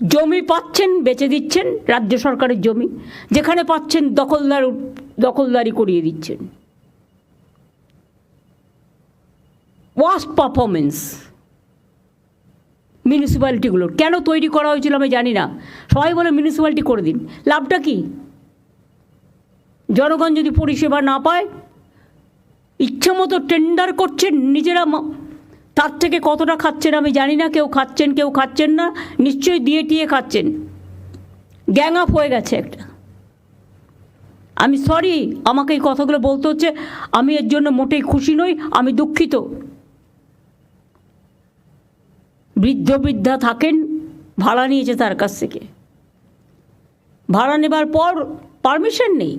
জমি পাচ্ছেন, বেচে দিচ্ছেন, রাজ্য সরকারের জমি। যেখানে পাচ্ছেন, দখলদার দখলদারি করিয়ে দিচ্ছেন। ওয়াস্ট পারফরমেন্স মিউনিসিপ্যালিটিগুলোর কেন তৈরি করা হয়েছিল আমি জানি না। সবাই বলে মিউনিসিপ্যালিটি করে দিন। লাভটা কি? জনগণ যদি পরিষেবা না পায় ইচ্ছা মতো টেন্ডার করছেন, নিজেরা তার থেকে কতটা খাচ্ছেন আমি জানি না, কেউ খাচ্ছেন কেউ খাচ্ছেন না, নিশ্চয়ই দিয়ে টিয়ে খাচ্ছেন। গ্যাং আপ হয়ে গেছে একটা। আমি সরি, আমাকে এই কথাগুলো বলতে হচ্ছে, আমি এর জন্য মোটেই খুশি নই, আমি দুঃখিত। বৃদ্ধ বৃদ্ধা থাকেন, ভাড়া নিয়েছে তার কাছ থেকে। ভাড়া নেবার পর পারমিশন নেই।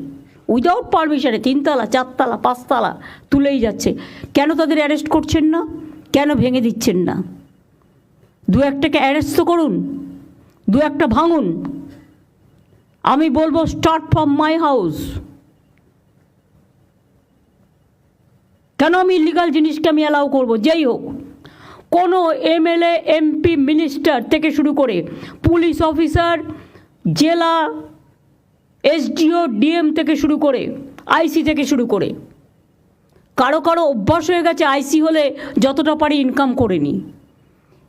উইদাউট পারমিশনে তিনতলা, চারতলা, পাঁচতলা তুলেই যাচ্ছে। কেন তাদের অ্যারেস্ট করছেন না? কেন ভেঙে দিচ্ছেন না? দু একটাকে অ্যারেস্ট তো করুন, দু একটা ভাঙুন। আমি বলব স্টার্ট ফ্রম মাই হাউস কেন আমি ইলিগাল জিনিসকে আমি অ্যালাউ করব? যেই হোক, কোনো এমএলএ এমপি মিনিস্টার থেকে শুরু করে পুলিশ অফিসার জেলা এসডিও ডিএম থেকে শুরু করে আইসি থেকে শুরু করে কারও কারও অভ্যাস হয়ে গেছে আইসি হলে যতটা পারি ইনকাম করে নি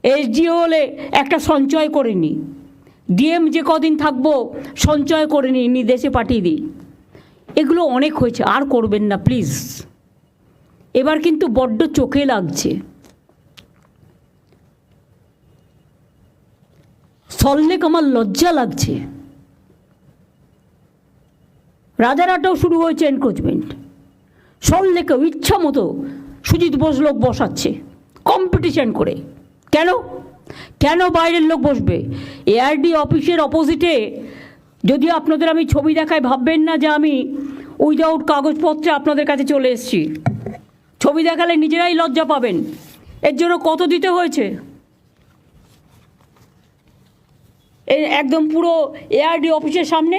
এসডিও হলে একটা সঞ্চয় করে নি ডিএম যে কদিন থাকব, সঞ্চয় করে নিই নি দেশে পাঠিয়ে দিই। এগুলো অনেক হয়েছে, আর করবেন না প্লিজ এবার কিন্তু বড্ড চোখে লাগছে। সল্লেক আমার লজ্জা লাগছে। রাজারহাটেও শুরু হয়েছে এনক্রোচমেন্ট সল্লেকেও ইচ্ছা মতো সুজিত বোস লোক বসাচ্ছে কম্পিটিশন করে। কেন? কেন বাইরের লোক বসবে? এআরডি অফিসের অপোজিটে যদি আপনাদের আমি ছবি দেখায় ভাববেন না যে আমি উইদাউট কাগজপত্রে আপনাদের কাছে চলে এসেছি। ছবি দেখালে নিজেরাই লজ্জা পাবেন। এর জন্য কত দিতে হয়েছে? একদম পুরো এআরডি অফিসের সামনে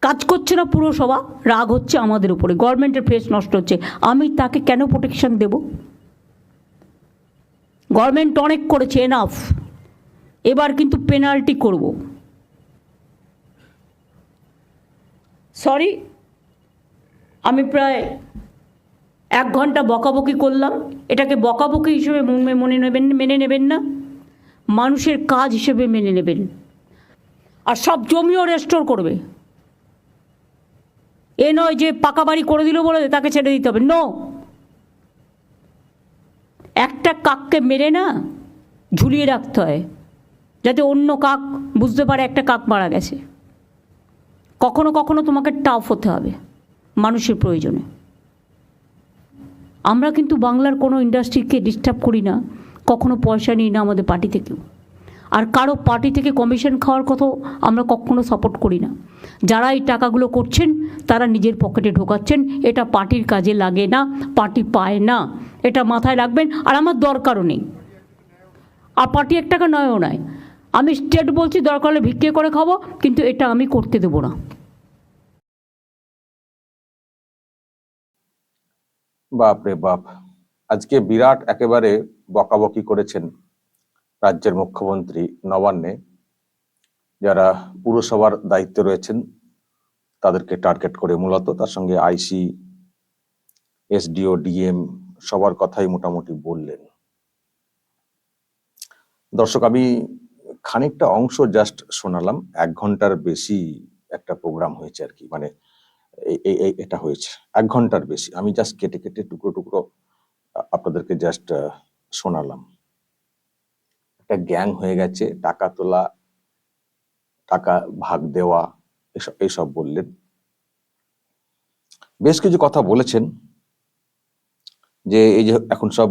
কাজ করছে না পুরসভা, রাগ হচ্ছে আমাদের উপরে। গভর্নমেন্টের ফেস নষ্ট হচ্ছে। আমি তাকে কেন প্রোটেকশন দেব? গভর্নমেন্ট অনেক করেছে এনাফ এবার কিন্তু পেনাল্টি করব। সরি আমি প্রায় এক ঘণ্টা বকাবকি করলাম। এটাকে বকাবকি হিসেবে মনে মনে নেবেন, মেনে নেবেন না। মানুষের কাজ হিসেবে মেনে নেবেন। আর সব জমিও রেস্টোর করবে। এ নয় যে পাকা বাড়ি করে দিল বলে তাকে ছেড়ে দিতে হবে। নো একটা কাককে মেরে না ঝুলিয়ে রাখতে হয়, যাতে অন্য কাক বুঝতে পারে একটা কাক মারা গেছে। কখনো কখনো তোমাকে টাফ হতে হবে মানুষের প্রয়োজনে। আমরা কিন্তু বাংলার কোনো ইন্ডাস্ট্রিকে ডিস্টার্ব করি না, কখনো পয়সা নিই না আমাদের পার্টি থেকেও। আর কারও পার্টি থেকে কমিশন খাওয়ার কথাও আমরা কখনো সাপোর্ট করি না। যারা এই টাকাগুলো করছেন, তারা নিজের পকেটে ঢোকাচ্ছেন, এটা পার্টির কাজে লাগে না পার্টি পায় না। এটা মাথায় রাখবেন, আর আমার দরকারও নেই। আর পার্টি এক টাকা নয়ও নয়। আমি স্টেট বলছি, দরকার হলে ভিক্ষে করে খাব, কিন্তু এটা আমি করতে দেবো না। বাপ রে বাপ, আজকে বিরাট একেবারে বকাবকি করেছেন। রাজ্যের মুখ্যমন্ত্রী নবান্নে যারা পুরসভার দায়িত্বে রয়েছেন, তাদেরকে টার্গেট করে মূলত তার সঙ্গে আইসি, এসডিও, ডিএম সবার কথাই মোটামুটি বললেন। দর্শক, আমি খানিকটা অংশ জাস্ট শোনালাম, এক ঘণ্টার বেশি একটা প্রোগ্রাম হয়েছে আর কি মানে এটা হয়েছে, এক ঘণ্টার বেশি, আমি জাস্ট কেটে কেটে টুকরো টুকরো আপনাদেরকে জাস্ট শোনালাম। একটা গ্যাং হয়ে গেছে, টাকা তোলা, টাকা ভাগ দেওয়া, এসব, এইসব বললেন। বেশ কিছু কথা বলেছেন যে, এই যে এখন সব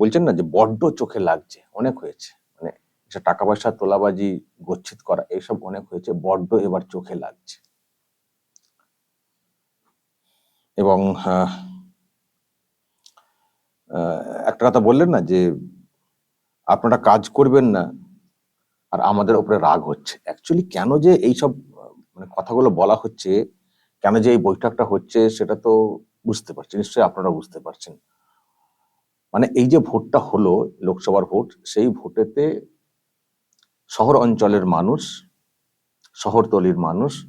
বলছেন না যে, বড্ড চোখে লাগছে, অনেক হয়েছে। মানে টাকা পয়সা তোলাবাজি, গচ্ছিত করা, এইসব অনেক হয়েছে, বড্ড এবার চোখে লাগছে। এবং একটা কথা বললেন না যে আপনারা কাজ করবেন না। আর আমাদের উপরে রাগ হচ্ছে। অ্যাকচুয়ালি কেন যে এইসব মানে কথাগুলো বলা হচ্ছে, কেন যে এই বৈঠকটা হচ্ছে, সেটা তো বুঝতে পারছি, নিশ্চয়ই আপনারা বুঝতে পারছেন। মানে এই যে ভোটটা হলো, লোকসভার ভোট, সেই ভোটেতে শহর অঞ্চলের মানুষ শহরতলির মানুষ,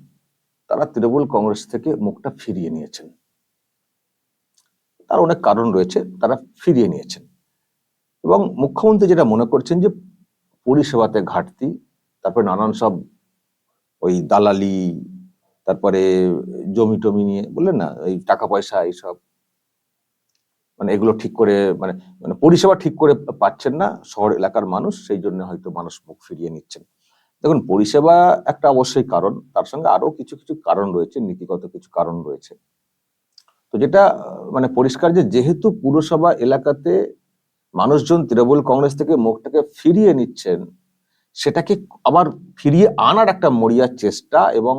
তারা তৃণমূল কংগ্রেস থেকে মুখটা ফিরিয়ে নিয়েছেন। তার অনেক কারণ রয়েছে, তারা ফিরিয়ে নিয়েছেন। এবং মুখ্যমন্ত্রী যেটা মনে করছেন যে পরিষেবাতে ঘাটতি, তারপরে নানান সব ওই দালালি, তারপরে জমি টমি নিয়ে, বললেন না? এই টাকা পয়সা, এইসব। মানে এগুলো ঠিক করে মানে মানে পরিষেবা ঠিক করে পাচ্ছেন না, শহর এলাকার মানুষ, সেই জন্য হয়তো মানুষ মুখ ফিরিয়ে নিচ্ছেন। দেখুন, পরিষেবা একটা অবশ্যই কারণ, তার সঙ্গে আরও কিছু কিছু কারণ রয়েছে, নীতিগত কিছু কারণ রয়েছে। তো যেটা মানে পরিষ্কার যে যেহেতু পুরসভা এলাকাতে মানুষজন তৃণমূল কংগ্রেস থেকে মুখটাকে ফিরিয়ে নিচ্ছেন, সেটাকে আবার ফিরিয়ে আনার একটা মরিয়ার চেষ্টা এবং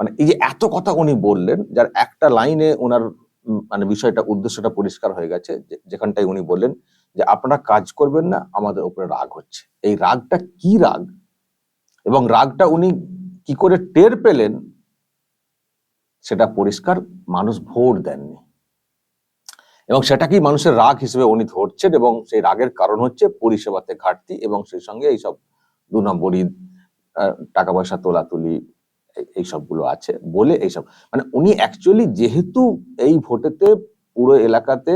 মানে এই যে এত কথা উনি বললেন, যার একটা লাইনে ওনার মানে বিষয়টা, উদ্দেশ্যটা পরিষ্কার হয়ে গেছে যেখানটায় উনি বললেন যে, আপনারা কাজ করবেন না, আমাদের উপরে রাগ হচ্ছে। এই রাগটা কি রাগ? এবং রাগটা উনি কি করে টের পেলেন, সেটা পরিষ্কার মানুষ ভোট দেননি। এবং সেটাকেই মানুষের রাগ হিসেবে উনি ধরছেন এবং সেই রাগের কারণ হচ্ছে পরিষেবাতে ঘাটতি এবং সেই সঙ্গে এইসব দু নম্বরই টাকা পয়সা তোলাতুলি, এই- সবগুলো আছে বলে এইসব। মানে উনি অ্যাকচুয়ালি যেহেতু এই ভোটেতে পুরো এলাকাতে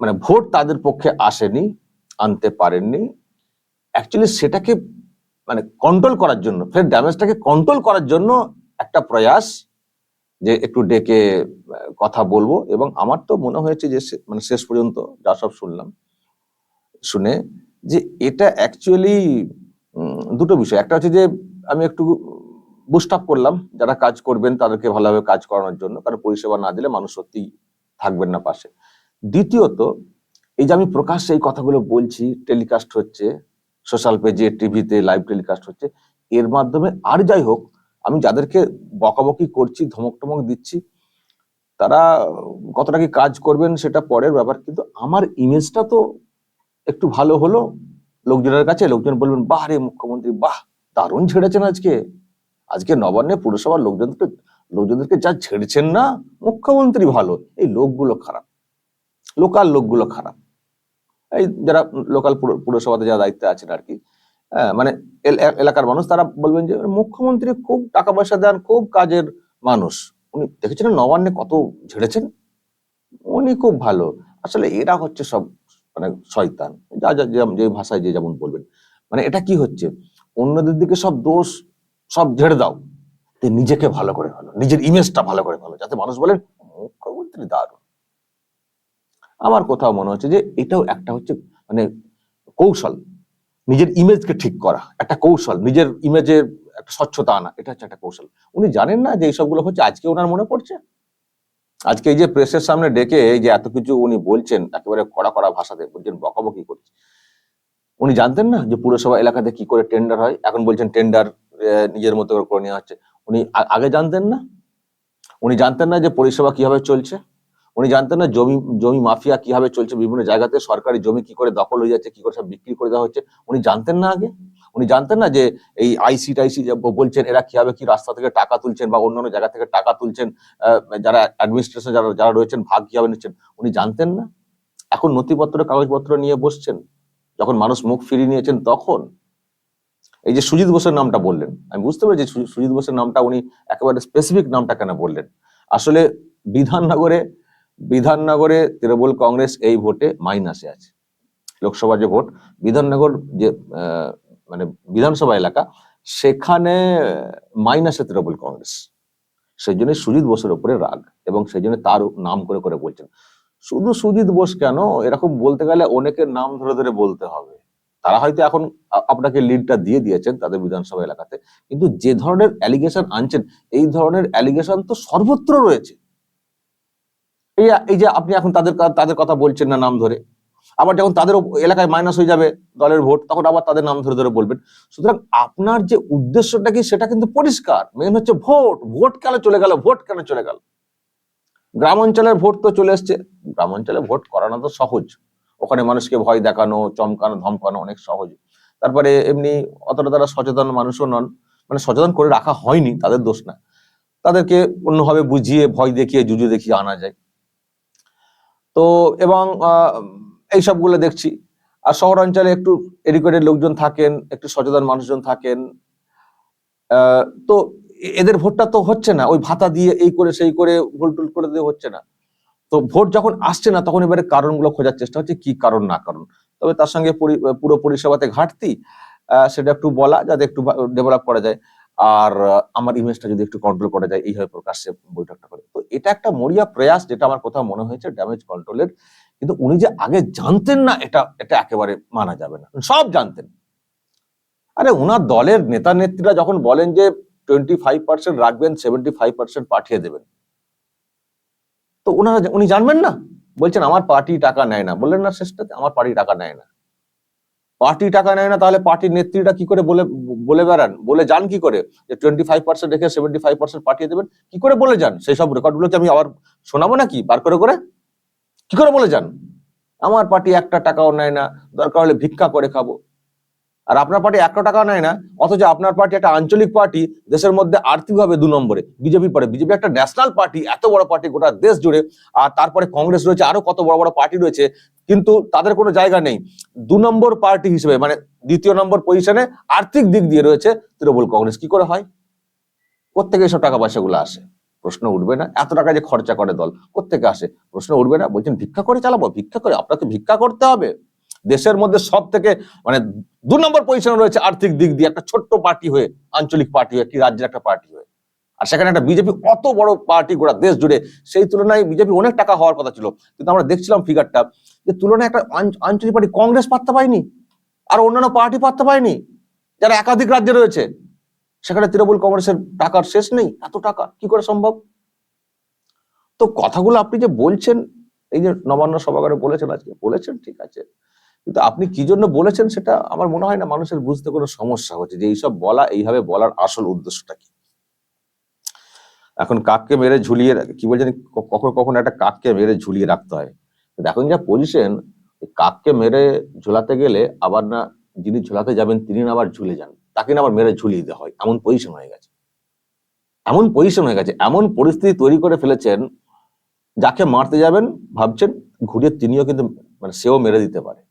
মানে ভোট তাদের পক্ষে আসেনি, আনতে পারেননি অ্যাকচুয়ালি সেটাকে মানে কন্ট্রোল করার জন্য, ফের ড্যামেজটাকে কন্ট্রোল করার জন্য একটা প্রয়াস যে একটু ডেকে কথা বলব। এবং আমার তো মনে হয়েছে যে মানে শেষ পর্যন্ত যা সব শুনলাম, শুনে যে এটা অ্যাকচুয়ালি দুটো বিষয়। একটা হচ্ছে যে আমি একটু বুস্ট আপ করলাম, যারা কাজ করবেন তাদেরকে ভালোভাবে কাজ করানোর জন্য, কারণ পরিষেবা না দিলে মানুষ সত্যি থাকবেন না পাশে। দ্বিতীয়ত, এই যে আমি প্রকাশ্যে এই কথাগুলো বলছি টেলিকাস্ট হচ্ছে সোশ্যাল পেজে টিভিতে লাইভ টেলিকাস্ট হচ্ছে, এর মাধ্যমে আর যাই হোক আমি যাদেরকে বকাবকি করছি, ধমক টমক দিচ্ছি, তারা কতটা কি কাজ করবেন সেটা পরের ব্যাপার। কিন্তু আমার ইমেজটা তো একটু ভালো হলো। লোকজনের কাছে লোকজন বলবেন, বাহ রে মুখ্যমন্ত্রী, বাহ, দারুণ ছেড়েছেন আজকে। আজকে নবান্নে পুরসভার লোকজনকে লোকজনদেরকে যা ছেড়েছেন না, মুখ্যমন্ত্রী ভালো। এই লোকগুলো খারাপ। লোকাল লোকগুলো খারাপ। এই যারা লোকাল পুরসভাতে যারা দায়িত্বে আছেন আর কি মানে এল- এলাকার মানুষ, তারা বলবেন যে, মুখ্যমন্ত্রী খুব টাকা পয়সা দেন, খুব কাজের মানুষ। উনি দেখেছেন নবান্নে কত ঝেড়েছেন? উনি খুব ভালো। আসলে এরা হচ্ছে সব মানে শয়তান। যা যা, যে- ভাষায় যে যেমন বলবেন। মানে এটা কি হচ্ছে? অন্যদের দিকে সব দোষ, সব ঝেড়ে দাও। নিজেকে ভালো করে ভালো নিজের ইমেজটা ভালো করে ভালো যাতে মানুষ বলেন, মুখ্যমন্ত্রী দারুণ। আমার কোথাও মনে হচ্ছে যে, এটাও একটা হচ্ছে মানে কৌশল। নিজের ইমেজকে ঠিক করা, একটা কৌশল, নিজের ইমেজের একটা স্বচ্ছতা আনা, এটা হচ্ছে একটা কৌশল। উনি জানেন না যে এইসবগুলো হচ্ছে, আজকে ওনার মনে পড়ছে? আজকে এই যে প্রেসের সামনে ডেকে এই যে এত কিছু উনি বলছেন, একেবারে কড়া কড়া ভাষাতে, বলছেন বকাবকি করছে। উনি জানতেন না যে পুরসভা এলাকাতে কি করে টেন্ডার হয়? এখন বলছেন টেন্ডার নিজের মতো করে নেওয়া হচ্ছে। উনি আগে জানতেন না? উনি জানতেন না যে পরিষেবা কীভাবে চলছে? উনি জানতেন না জমি জমি মাফিয়া কীভাবে চলছে, বিভিন্ন জায়গাতে সরকারি জমি কি করে দখল হয়ে যাচ্ছে, কি করে সব বিক্রি করে দেওয়া হচ্ছে। উনি জানতেন না আগে। উনি জানতেন না যে এই আইসি টাইসি বলছেন, এরা কীভাবে কি রাস্তা থেকে টাকা তুলছেন বা অন্যান্য জায়গা থেকে টাকা তুলছেন যারা অ্যাডমিনিস্ট্রেশন যারা যারা রয়েছেন, ভাগ কীভাবে নিচ্ছেন, উনি জানতেন না। এখন নথিপত্র, কাগজপত্র নিয়ে বসছেন। যখন মানুষ মুখ ফিরিয়ে নিয়েছেন তখন, এই যে সুজিত বোসের নামটা বললেন, আমি বুঝতে পারছি যে সুজিত বোসের নামটা উনি একেবারে স্পেসিফিক নামটা কেন বললেন। আসলে বিধাননগরে বিধাননগরে তৃণমূল কংগ্রেস এই ভোটে মাইনাসে আছে। লোকসভা যে ভোট, বিধাননগর যে মানে বিধানসভা এলাকা, সেখানে মাইনাসে তৃণমূল কংগ্রেস। সেই জন্য সুজিত বোসের উপরে রাগ এবং সেই জন্য তার নাম করে করে বলছেন। শুধু সুজিত বোস কেন? এরকম বলতে গেলে অনেকের নাম ধরে ধরে বলতে হবে। তারা হয়তো এখন আপনাকে লিডটা দিয়ে দিয়েছেন তাদের বিধানসভা এলাকাতে, কিন্তু যে ধরনের অ্যালিগেশন আনছেন, এই ধরনের অ্যালিগেশন তো সর্বত্র রয়েছে। এই এই যে আপনি এখন তাদের তাদের কথা বলছেন না নাম ধরে, আবার যখন তাদের এলাকায় মাইনাস হয়ে যাবে দলের ভোট, তখন আবার তাদের নাম ধরে ধরে বলবেন। সুতরাং আপনার যে উদ্দেশ্যটা কি, সেটা কিন্তু পরিষ্কার। মেন হচ্ছে ভোট ভোট কেন চলে গেল, ভোট কেন চলে গেল? গ্রাম অঞ্চলের ভোট তো চলে এসছে। গ্রাম অঞ্চলে ভোট করানো তো সহজ। ওখানে মানুষকে ভয় দেখানো, চমকানো, ধমকানো অনেক সহজ। তারপরে এমনি অতটা তারা সচেতন মানুষও নন। মানে সচেতন করে রাখা হয়নি, তাদের দোষ না। তাদেরকে অন্যভাবে বুঝিয়ে, ভয় দেখিয়ে, জুজু দেখিয়ে আনা যায়। তো এবং এই সবগুলো দেখছি। আর শহর অঞ্চলে একটু এডুকেটেড লোকজন থাকেন, একটু সচেতন মানুষজন থাকেন। তো এদের ভোটটা তো হচ্ছে না। ওই ভাতা দিয়ে এই করে সেই করে ভুল টুল করে দিয়ে হচ্ছে না। তো ভোট যখন আসছে না, তখন এবারে কারণগুলো খোঁজার চেষ্টা হচ্ছে, কি কারণ, না কারণ। তবে তার সঙ্গে পুরো পরিষেবাতে ঘাটতি সেটা একটু বলা যাতে একটু ডেভেলপ করা যায়। আর আমার ইমেজটা যদি একটু কন্ট্রোল করা যায়, এইভাবে প্রকাশ্যে বৈঠকটা করে। তো এটা একটা মরিয়া প্রয়াস যেটা আমার কোথাও মনে হয়েছে ড্যামেজ কন্ট্রোলের কিন্তু উনি যে আগে জানতেন না, এটা এটা একেবারে মানা যাবে না। সব জানতেন। আরে, উনার দলের নেতা নেত্রীরা যখন বলেন যে টোয়েন্টি ফাইভ পার্সেন্ট রাখবেন সেভেন্টি ফাইভ পার্সেন্ট পাঠিয়ে দেবেন। তো ওনারা উনি জানবেন না? বলছেন, আমার পার্টি টাকা নেয় না। বললেন, না, শেষটাতে আমার পার্টি টাকা নেয় না। পার্টি টাকা নেয় না, তাহলে পার্টির নেত্রীরা কি করে বলে বলে বেড়ান? বলে যান কি করে? যে টোয়েন্টি ফাইভ পার্সেন্ট রেখে সেভেন্টি ফাইভ পার্সেন্ট পাঠিয়ে দেবেন, কি করে বলে যান? সেই সব রেকর্ড গুলোকে আমি আবার শোনাবো নাকি? বার করে করে? কি করে বলে যান? আমার পার্টি একটা টাকাও নেয় না, দরকার হলে ভিক্ষা করে খাব। আর আপনার পার্টি একটা টাকা নেয় না, অথচ আপনার পার্টি একটা আঞ্চলিক পার্টি দেশের মধ্যে আর্থিকভাবে দু নম্বরে বিজেপি পরে। বিজেপি একটা ন্যাশনাল পার্টি এত বড় পার্টি গোটা দেশ জুড়ে। আর তারপরে কংগ্রেস রয়েছে, আরও কত বড় বড় পার্টি রয়েছে, কিন্তু তাদের কোনো জায়গা নেই। দু নম্বর পার্টি হিসেবে মানে দ্বিতীয় নম্বর পজিশনে আর্থিক দিক দিয়ে রয়েছে তৃণমূল কংগ্রেস। কি করে হয়? কোথেকে এসব টাকা পয়সাগুলো আসে? প্রশ্ন উঠবে না। এত টাকা যে খরচা করে দল কোথেকে আসে? প্রশ্ন উঠবে না। বলছেন, ভিক্ষা করে চালাবো? ভিক্ষা করে? আপনাকে ভিক্ষা করতে হবে? দেশের মধ্যে সব থেকে মানে দু নম্বর পজিশনে রয়েছে আর্থিক দিক দিয়ে একটা ছোট্ট পার্টি হয়ে, আঞ্চলিক পার্টি হয়ে একটি রাজ্যের একটা পার্টি হয়ে। আর সেখানে একটা বিজেপি অত বড় পার্টি গোটা দেশ জুড়ে, সেই তুলনায় বিজেপি অনেক টাকা হওয়ার কথা ছিল। কিন্তু আমরা দেখছিলাম ফিগারটা যে তুলনায় একটা আঞ্চলিক পার্টি কংগ্রেস পাত্তা পায়নি, আর অন্যান্য পার্টি পাত্তা পায়নি, যারা একাধিক রাজ্যে রয়েছে। সেখানে তৃণমূল কংগ্রেসের টাকার শেষ নেই, এত টাকা, কি করে সম্ভব? তো কথাগুলো আপনি যে বলছেন, এই যে নবান্ন সভাগারে বলেছেন আজকে, বলেছেন, ঠিক আছে। কিন্তু আপনি কি জন্য বলেছেন সেটা আমার মনে হয় না মানুষের বুঝতে কোনো সমস্যা হচ্ছে। যে এইসব বলা, এইভাবে বলার আসল উদ্দেশ্যটা কি? এখন কাককে মেরে ঝুলিয়ে কি বলছেন? কখনো কখনো একটা কাককে মেরে ঝুলিয়ে রাখতে হয়? এখন যা পজিশন কাককে মেরে ঝোলাতে গেলে আবার না যিনি ঝোলাতে যাবেন, তিনি না আবার ঝুলে যান। তাকে না আবার মেরে ঝুলিয়ে দেওয়া হয়। এমন পজিশন হয়ে গেছে। এমন পজিশন হয়ে গেছে। এমন পরিস্থিতি তৈরি করে ফেলেছেন, যাকে মারতে যাবেন, ভাবছেন, ঘুরিয়ে তিনিও কিন্তু মানে সেও মেরে দিতে পারে।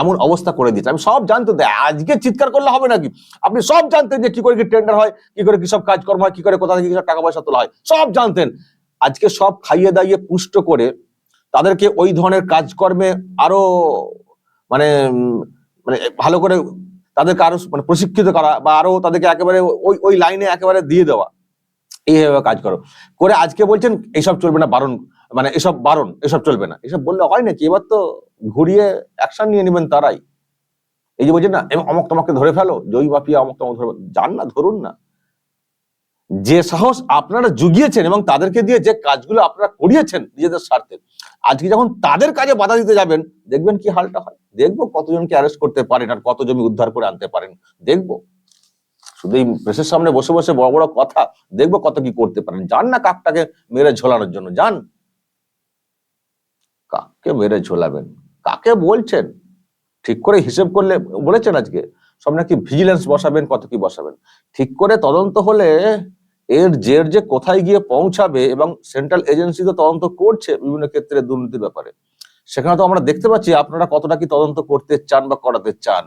এমন অবস্থা করে দিচ্ছে আমি সব জানতো তো, আজকে চিৎকার করলে হবে নাকি? আপনি সব জানতেন যে কি করে কি টেন্ডার হয় কি করে কি সব কাজকর্ম হয় কি করে কোথা থেকে টাকা পয়সা তোলা হয়। সব জানতেন। আজকে সব খাইয়ে দাইয়ে পুষ্ট করে তাদেরকে ওই ধরনের কাজকর্মে আরও মানে মানে ভালো করে তাদেরকে আরও মানে প্রশিক্ষিত করা বা আরও তাদেরকে একেবারে ওই ওই লাইনে একেবারে দিয়ে দেওয়া। এইভাবে কাজ করো। করে আজকে বলছেন এইসব চলবে না বারণ মানে এসব বারণ, এসব চলবে না। এসব বললে হয় নাকি? এবার তো ঘুরিয়ে অ্যাকশন নিয়ে নেবেন তারাই। এই যে বলছেন না অমক তোমাকে ধরে ফেলো, জয়ী বাপিয়া অমক তোমাকে ধরে। যান না, ধরুন না। যে সাহস আপনারা জুগিয়েছেন এবং তাদেরকে দিয়ে যে কাজগুলো আপনারা করিয়েছেন নিজেদের স্বার্থে, আজকে যখন তাদের কাজে বাধা দিতে যাবেন, দেখবেন কি হালটা হয়? দেখব কতজনকে অ্যারেস্ট করতে পারেন আর কত জমি উদ্ধার করে আনতে পারেন। দেখব। শুধু এই প্রেসের সামনে বসে বসে বড় বড় কথা, দেখব কত কি করতে পারেন। যান না কাকটাকে মেরে ঝোলানোর জন্য, যান। কাককে মেরে ঝোলাবেন? কাকে বলছেন? ঠিক করে হিসেব করলে, বলেছেন আজকে, সব নাকি ভিজিলেন্স বসাবেন, কত কি বসাবেন। ঠিক করে তদন্ত হলে এর জের যে কোথায় গিয়ে পৌঁছাবে এবং সেন্ট্রাল এজেন্সি তো তদন্ত করছে বিভিন্ন ক্ষেত্রে দুর্নীতির ব্যাপারে। সেখানে তো আমরা দেখতে পাচ্ছি আপনারা কতটা কি তদন্ত করতে চান বা করাতে চান।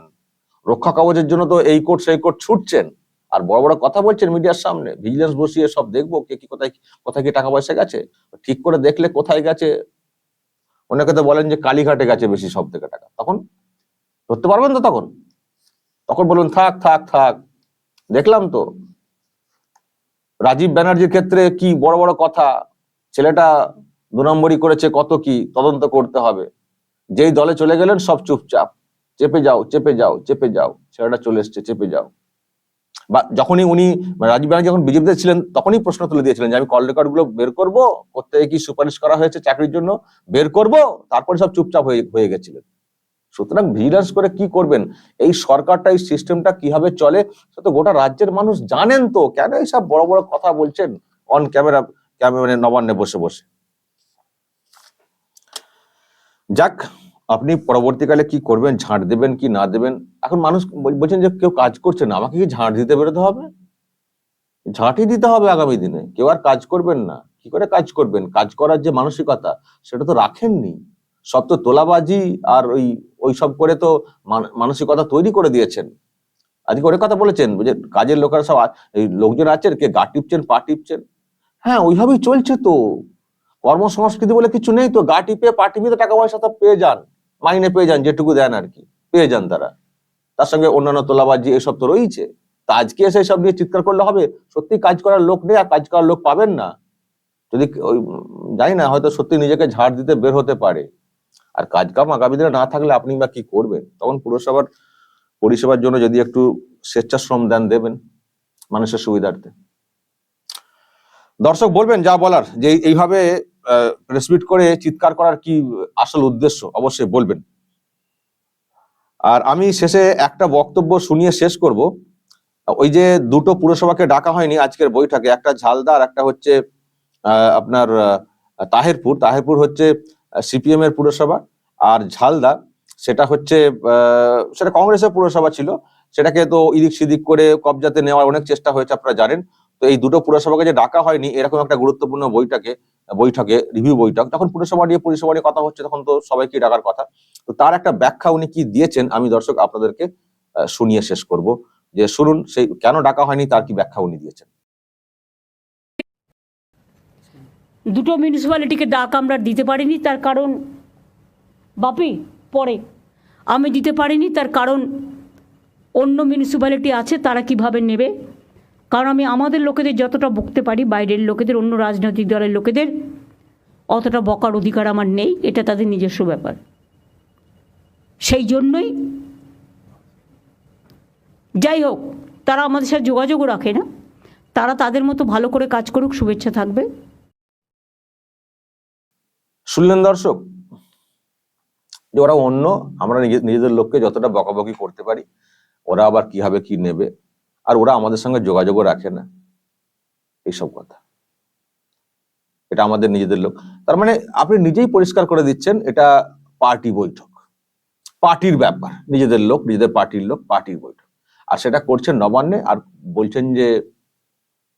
রক্ষা কবচের জন্য তো এই কোর্ট, সেই কোর্ট ছুটছেন। আর বড় বড় কথা বলছেন মিডিয়ার সামনে ভিজিলেন্স বসিয়ে সব দেখব কে কি কোথায় কোথায় কি টাকা পয়সা গেছে। ঠিক করে দেখলে কোথায় গেছে অনেকে তো বলেন যে কালীঘাটে গেছে বেশি সব থেকে টাকা। তখন ধরতে পারবেন তো তখন? তখন বলুন, থাক থাক থাক। দেখলাম তো, রাজীব ব্যানার্জির ক্ষেত্রে কি বড় বড় কথা, ছেলেটা দু নম্বরই করেছে কত কি, তদন্ত করতে হবে। যেই দলে চলে গেলেন সব চুপচাপ। চেপে যাও চেপে যাও চেপে যাও। ছেলেটা চলে এসছে, চেপে যাও। বা যখনই উনি রাজীব ব্যানার্জি যখন বিজেপিতে ছিলেন, তখনই প্রশ্ন তুলে দিয়েছিলেন যে আমি কল রেকর্ডগুলো বের করব? কোথেকে কি সুপারিশ করা হয়েছে চাকরির জন্য? বের করব? তারপরে সব চুপচাপ হয়ে হয়ে গেছিলেন। সুতরাং ভিজিলেন্স করে কি করবেন? এই সরকারটা, এই সিস্টেমটা কীভাবে চলে? তো গোটা রাজ্যের মানুষ জানেন তো। কেন এইসব বড় বড় কথা বলছেন অন ক্যামেরা ক্যামেরা নবান্নে বসে বসে? যাক আপনি পরবর্তীকালে কি করবেন? ঝাঁট দেবেন কি না দেবেন? এখন মানুষ বলছেন যে কেউ কাজ করছে না, আমাকে কি ঝাঁট দিতে বেরোতে হবে? ঝাঁটই দিতে হবে আগামী দিনে, কেউ আর কাজ করবেন না। কি করে কাজ করবেন? কাজ করার যে মানসিকতা, সেটা তো রাখেননি। সব তো তোলাবাজি আর ওই ওই সব করে তো মান- মানসিকতা তৈরি করে দিয়েছেন। আজকে ওরে কথা বলেছেন, যে কাজের লোকেরা সব লোকজন আছেন, কে গা টিপছেন, পা টিপছেন। হ্যাঁ ওইভাবেই চলছে তো। কর্মসংস্কৃতি বলে কিছু নেই তো, গা টিপে, পা টিপে তো টাকা পয়সা তো পেয়ে যান। মাইনে পেয়ে যান, যেটুকু দেন আর কি, পেয়ে যান তারা। তার সঙ্গে অন্যান্য তোলাবাজি এসব তো রয়েছে তা আজকে এসে সব নিয়ে চিৎকার করলে হবে? সত্যি কাজ করার লোক নেই আর কাজ করার লোক পাবেন না? যদি ওই, জানি না, হয়তো সত্যি নিজেকে ঝাড় দিতে বের হতে পারে। আর কাজ কাম আগামী দিনে না থাকলে আপনি বা কি করবেন? তখন পুরসভার পরিষেবার জন্য যদি একটু স্বেচ্ছাশ্রম দেন, দেবেন মানুষের সুবিধার্থে। দর্শক বলবেন, যা বলার, যে এইভাবে প্রেস মিট করে চিৎকার করার কি আসল উদ্দেশ্য? অবশ্যই বলবেন। আর আমি শেষে একটা বক্তব্য শুনিয়ে শেষ করব। ওই যে দুটো পুরসভাকে ডাকা হয়নি আজকের বৈঠকে, একটা ঝালদা আর একটা হচ্ছে আপনার তাহেরপুর। তাহেরপুর হচ্ছে সিপিএম এর পুরসভা আর ঝালদা সেটা হচ্ছে সেটা কংগ্রেসের পুরসভা ছিল। সেটাকে তো ইদিক সিদিক করে কবজাতে নেওয়ার অনেক চেষ্টা হয়েছে, আপনারা জানেন। তো এই দুটো পুরসভাকে যে ডাকা হয়নি, এরকম একটা গুরুত্বপূর্ণ বৈঠকে বৈঠকে রিভিউ বৈঠক, যখন পুরসভা নিয়ে পরিষেবা নিয়ে কথা হচ্ছে, তখন তো সবাইকে ডাকার কথা। তো তার একটা ব্যাখ্যা উনি কি দিয়েছেন, আমি দর্শক আপনাদেরকে শুনিয়ে শেষ করব। যে শুনুন, সেই কেন ডাকা হয়নি, তার কি ব্যাখ্যা উনি দিয়েছেন? দুটো মিউনিসিপ্যালিটিকে ডাক আমরা দিতে পারিনি, তার কারণ বাপি, পরে। আমি দিতে পারিনি, তার কারণ অন্য মিউনিসিপ্যালিটি আছে, তারা কীভাবে নেবে? কারণ আমি আমাদের লোকেদের যতটা বকতে পারি, বাইরের লোকেদের, অন্য রাজনৈতিক দলের লোকেদের, অতটা বকার অধিকার আমার নেই, এটা তাদের নিজস্ব ব্যাপার। সেই জন্যই যাই হোক, তারা আমাদের সাথে যোগাযোগও রাখে না। তারা তাদের মতো ভালো করে কাজ করুক, শুভেচ্ছা থাকবে। শুনলেন দর্শক ওরা অন্য, আমরা নিজে- নিজেদের লোককে যতটা বকাবকি করতে পারি, ওরা আবার কীভাবে কি নেবে? আর ওরা আমাদের সঙ্গে যোগাযোগও রাখে না। এইসব কথা। এটা আমাদের নিজেদের লোক। তার মানে আপনি নিজেই পরিষ্কার করে দিচ্ছেন, এটা পার্টি বৈঠক। পার্টির ব্যাপার। নিজেদের লোক, নিজেদের পার্টির লোক, পার্টির বৈঠক। আর সেটা করছেন নবান্নে আর বলছেন যে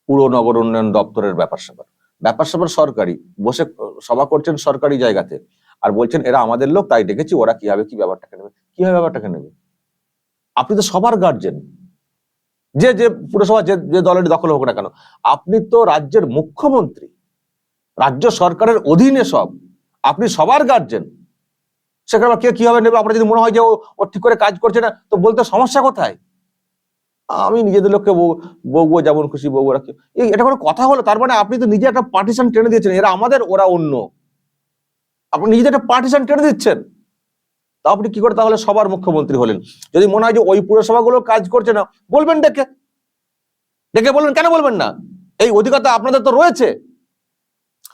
পুর নগর উন্নয়ন দপ্তরের ব্যাপার স্যাপার। ব্যাপার স্যাপার সরকারি। বসে সভা করছেন সরকারি জায়গাতে। আর বলছেন, এরা আমাদের লোক, তাই ডেকেছি। ওরা কীভাবে কি ব্যাপারটাকে নেবে? কীভাবে ব্যাপারটাকে নেবে? আপনি তো সবার গার্জেন যে যে পুরসভা, যে যে দলের দখল হোক না কেন, আপনি তো রাজ্যের মুখ্যমন্ত্রী, রাজ্য সরকারের অধীনে সব, আপনি সবার গার্জেন সেখানে কে কীভাবে নেবে? আপনার যদি মনে হয় যে ও ঠিক করে কাজ করছে না, তো বলতে সমস্যা কোথায়? আমি নিজেদের লোককে বউ- বকবো যেমন খুশি বকবো রাখি এই এটা কোনো কথা হলো? তার মানে আপনি তো নিজে একটা পার্টিশন টেনে দিয়েছেন, এরা আমাদের, ওরা অন্য। আপনি নিজেদের একটা পার্টিশন টেনে দিচ্ছেন। তা আপনি কি করে তাহলে সবার মুখ্যমন্ত্রী হলেন? যদি মনে হয় যে ওই পুরসভাগুলো কাজ করছে না, বলবেন ডেকে। ডেকে বলবেন, কেন বলবেন না? এই অধিকারটা আপনাদের তো রয়েছে।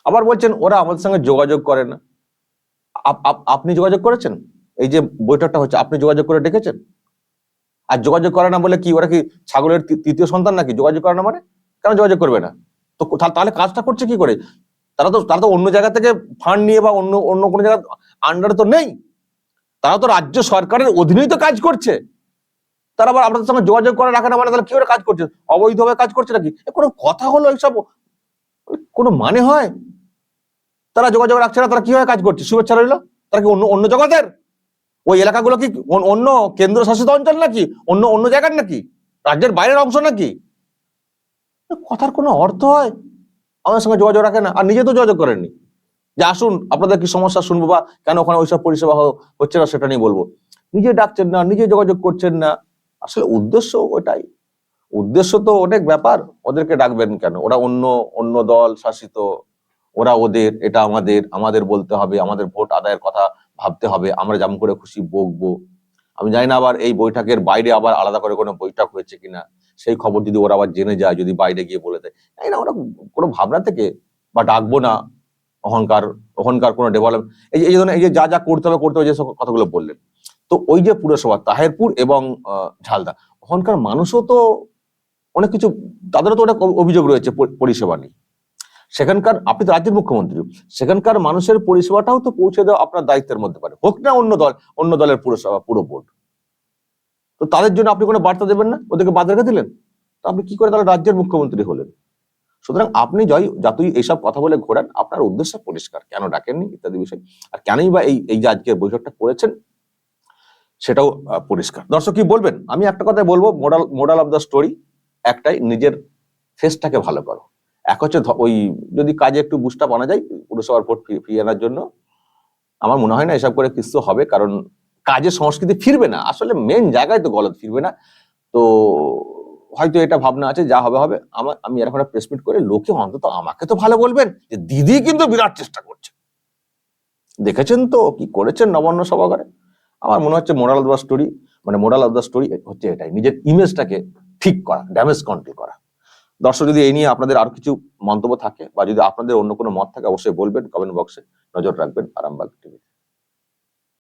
আবার বলছেন, ওরা আমাদের সঙ্গে যোগাযোগ করে না। আপ- আপ- আপনি যোগাযোগ করেছেন? এই যে বৈঠকটা হচ্ছে, আপনি যোগাযোগ করে ডেকেছেন? আর যোগাযোগ করে না বলে কি, ওরা কি ছাগলের তৃতীয় সন্তান নাকি? যোগাযোগ করে না মানে? কেন যোগাযোগ করবে না? তো তাহলে কাজটা করছে কি করে? তারা তো তারা তো অন্য জায়গা থেকে ফান্ড নিয়ে বা অন্য অন্য কোনো জায়গা আন্ডারে তো নেই। তারা তো রাজ্য সরকারের অধীনেই তো কাজ করছে। তারা আবার আপনাদের সঙ্গে যোগাযোগ করে রাখে না মানে তাহলে করে কাজ করছে? অবৈধভাবে কাজ করছে নাকি? কোনো কথা হলো এইসব? কোনো মানে হয়? তারা যোগাযোগ রাখছে না, তারা কীভাবে কাজ করছে? শুভেচ্ছা রইল? তারা কি অন্য অন্য জগতের? ওই এলাকাগুলো কি অন- অন্য কেন্দ্র শাসিত অঞ্চল নাকি? অন্য অন্য জায়গার নাকি? রাজ্যের বাইরের অংশ নাকি? কথার কোনো অর্থ হয়? আমাদের সঙ্গে যোগাযোগ রাখে না, আর নিজে তো যোগাযোগ করেননি। যে আসুন, আপনাদের কি সমস্যা শুনব বা কেন ওখানে ওইসব পরিষেবা হচ্ছে না সেটা নিয়ে বলব। নিজে ডাকছেন না, নিজে যোগাযোগ করছেন না। আসলে উদ্দেশ্য ওটাই। উদ্দেশ্য তো অনেক ব্যাপার। ওদেরকে ডাকবেন কেন? ওরা অন্য অন্য দল শাসিত। ওরা ওদের, এটা আমাদের আমাদের বলতে হবে, আমাদের ভোট আদায়ের কথা ভাবতে হবে। আমরা যেমন করে খুশি বকবো। আমি জানি না আবার এই বৈঠকের বাইরে আবার আলাদা করে কোনো বৈঠক হয়েছে কিনা। সেই খবর যদি ওরা আবার জেনে যায়, যদি বাইরে গিয়ে বলে দেয়। না, ওরা কোনো ভাবনা থেকে বা ডাকবো না। অহংকার অহংকার কোনো ডেভেলপ এই এই ধরনের এই যে যা যা করতে হবে করতে হবে, যে সব কথাগুলো বললেন। তো ওই যে পুরসভা, তাহেরপুর এবং ঝালদা, ওখানকার মানুষও তো অনেক কিছু, তাদেরও তো অনেক অভিযোগ রয়েছে পরিষেবা নিয়ে। সেখানকার, আপনি তো রাজ্যের মুখ্যমন্ত্রী, সেখানকার মানুষের পরিষেবাটাও তো পৌঁছে দেওয়া আপনার দায়িত্বের মধ্যে পারে হোক না অন্য দল, অন্য দলের পুরসভা, পুরো বোর্ড। তো তাদের জন্য আপনি কোনো বার্তা দেবেন না? ওদেরকে বাদ রেখে দিলেন? তো আপনি কি করে তাহলে রাজ্যের মুখ্যমন্ত্রী হলেন? সুতরাং আপনি জয়, যতই এইসব কথা বলে ঘোরান, আপনার উদ্দেশ্য পরিষ্কার। কেন ডাকেননি ইত্যাদি বিষয়। আর কেনই বা এই এই যে আজকের বৈঠকটা করেছেন, সেটাও পরিষ্কার। দর্শক কি বলবেন? আমি একটা কথাই বলব moral moral of the story একটাই, নিজের ফেসটাকে ভালো করো। এক হচ্ছে ওই যদি কাজে একটু বুস্টাপ আনা যায়, পুরসভার ভোট ফিরিয়ে আনার জন্য, আমার মনে হয় না এসব করে কিছু হবে, কারণ কাজের সংস্কৃতি ফিরবে না। আসলে মেন জায়গায় তো গলত ফিরবে না। তো হয়তো এটা ভাবনা আছে, যা হবে হবে। আমার, আমি এরকম একটা প্রেসমিট করে লোকে অন্তত আমাকে তো ভালো বলবেন যে দিদি কিন্তু বিরাট চেষ্টা করছে। দেখেছেন তো কি করেছেন নবান্ন সভাগারে আমার মনে হচ্ছে মোরাল অফ দ্য স্টোরি মানে মোরাল অফ দ্য স্টোরি হচ্ছে এটাই, নিজের ইমেজটাকে ঠিক করা ড্যামেজ কন্ট্রোল করা। দর্শক, যদি এই নিয়ে আপনাদের আরও কিছু মন্তব্য থাকে বা যদি আপনাদের অন্য কোনো মত থাকে, অবশ্যই বলবেন কমেন্ট বক্সে নজর রাখবেন আরামবাগ টিভি